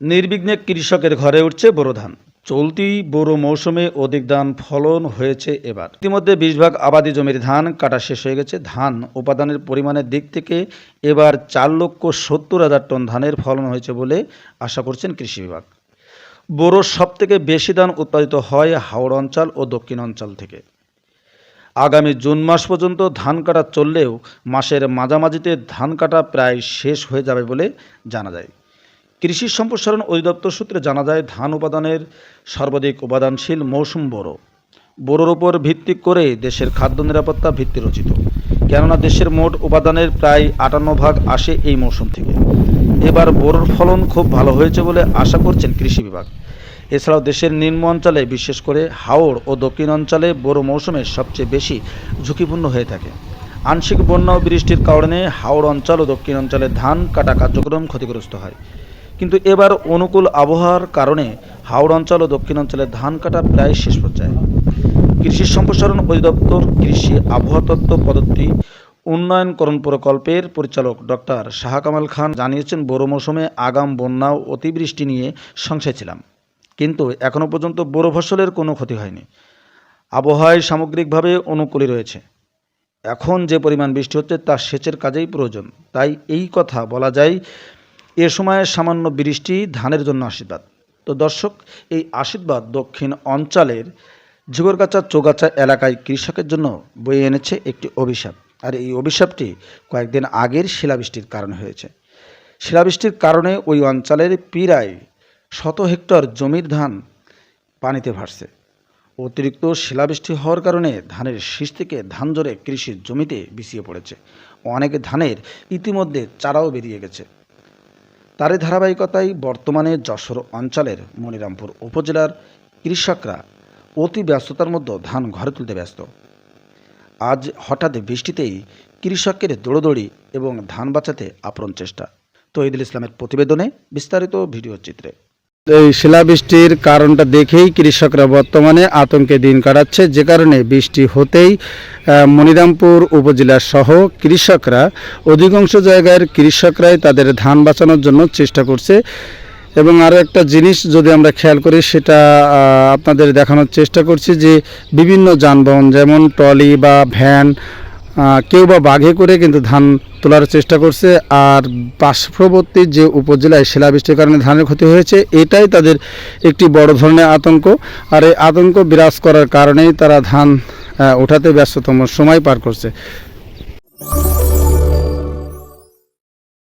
নির্বিঘ্নে কৃষকের ঘরে উঠছে বোরো ধান। চলতি বোরো মৌসুমে অধিক ধান ফলন হয়েছে এবার। ইতিমধ্যে বিশ ভাগ আবাদি জমির ধান কাটা শেষ হয়ে গেছে। ধান উপাদানের পরিমাণের দিক থেকে এবার চার লক্ষ সত্তর হাজার টন ধানের ফলন হয়েছে বলে আশা করছেন কৃষি বিভাগ। বোরো সব থেকে বেশি ধান উৎপাদিত হয় হাওড় অঞ্চল ও দক্ষিণ অঞ্চল থেকে। আগামী জুন মাস পর্যন্ত ধান কাটা চললেও মাসের মাঝামাঝিতে ধান কাটা প্রায় শেষ হয়ে যাবে বলে জানা যায়। কৃষি সম্প্রসারণ অধিদপ্তর সূত্রে জানা যায়, ধান উপাদানের সর্বাধিক উপাদানশীল মৌসুম বোরো বোরোর উপর ভিত্তি করে দেশের খাদ্য নিরাপত্তা ভিত্তি রচিত। কেননা দেশের মোট উপাদানের প্রায় আটান্ন ভাগ আসে এই মৌসুম থেকে। এবার বোরোর ফলন খুব ভালো হয়েছে বলে আশা করছেন কৃষি বিভাগ। এছাড়াও দেশের নিম্ন অঞ্চলে, বিশেষ করে হাওড় ও দক্ষিণ অঞ্চলে বোরো মৌসুমে সবচেয়ে বেশি ঝুঁকিপূর্ণ হয়ে থাকে। আংশিক বন্যা ও বৃষ্টির কারণে হাওড় অঞ্চল ও দক্ষিণ অঞ্চলে ধান কাটা কার্যক্রম ক্ষতিগ্রস্ত হয়। কিন্তু এবার অনুকূল আবহাওয়ার কারণে হাওড় অঞ্চল ও দক্ষিণ অঞ্চলে ধান কাটা প্রায় শেষ পর্যায়ে। কৃষি সম্প্রসারণ অধিদপ্তর কৃষি আবহাওয়া তত্ত্ব পদ্ধতি উন্নয়নকরণ প্রকল্পের পরিচালক ডক্টর শাহ কামাল খান জানিয়েছেন, বোরো মৌসুমে আগাম বন্যা ও অতিবৃষ্টি নিয়ে সংশয় ছিলাম। কিন্তু এখনও পর্যন্ত বোরো ফসলের কোনো ক্ষতি হয়নি। আবহাওয়ায় সামগ্রিকভাবে অনুকূলই রয়েছে। এখন যে পরিমাণ বৃষ্টি হচ্ছে তা সেচের কাজেই প্রয়োজন। তাই এই কথা বলা যায় এ সময়ে সামান্য বৃষ্টি ধানের জন্য আশীর্বাদ। তো দর্শক, এই আশীর্বাদ দক্ষিণ অঞ্চলের ঝিগরগাছা চৌগাছা এলাকায় কৃষকের জন্য বয়ে এনেছে একটি অভিশাপ। আর এই অভিশাপটি কয়েকদিন আগের শিলাবৃষ্টির কারণে হয়েছে। শিলাবৃষ্টির কারণে ওই অঞ্চলের প্রায় শত হেক্টর জমির ধান পানিতে ভাসছে। অতিরিক্ত শিলাবৃষ্টি হওয়ার কারণে ধানের শীষ থেকে ধান জরে কৃষির জমিতে বিছিয়ে পড়েছে। অনেক ধানের ইতিমধ্যে চারাও বেরিয়ে গেছে। তারই ধারাবাহিকতায় বর্তমানে যশোর অঞ্চলের মনিরামপুর উপজেলার কৃষকরা অতি ব্যস্ততার মধ্যে ধান ঘরে তুলতে ব্যস্ত। আজ হঠাৎ বৃষ্টিতেই কৃষকের দৌড়দৌড়ি এবং ধান বাঁচাতে আপ্রাণ চেষ্টা। তহিদুল ইসলামের প্রতিবেদনে বিস্তারিত ভিডিও চিত্রে। এই শিলাবৃষ্টির কারণটা দেখেই কৃষকরা বর্তমানে আতঙ্কে দিন কাটাচ্ছে। যে কারণে বৃষ্টি হতেই মনিরামপুর উপজেলা সহ কৃষকরা, অধিকাংশ জায়গার কৃষকরাই তাদের ধান বাঁচানোর জন্য চেষ্টা করছে। এবং আরও একটা জিনিস যদি আমরা খেয়াল করি, সেটা আপনাদের দেখানোর চেষ্টা করছি যে বিভিন্ন যানবাহন, যেমন ট্রলি বা ভ্যান কেউ বা বাঘে করে কিন্তু ধান তোলার চেষ্টা করছে, আর পার্শ্ববর্তী যে উপজেলায় শিলাবৃষ্টির কারণে ধানের ক্ষতি হয়েছে, এটাই তাদের একটি বড় ধরনের আতঙ্ক। আর এই আতঙ্ক বিরাজ করার কারণেই তারা ধান ওঠাতে ব্যস্ততম সময় পার করছে।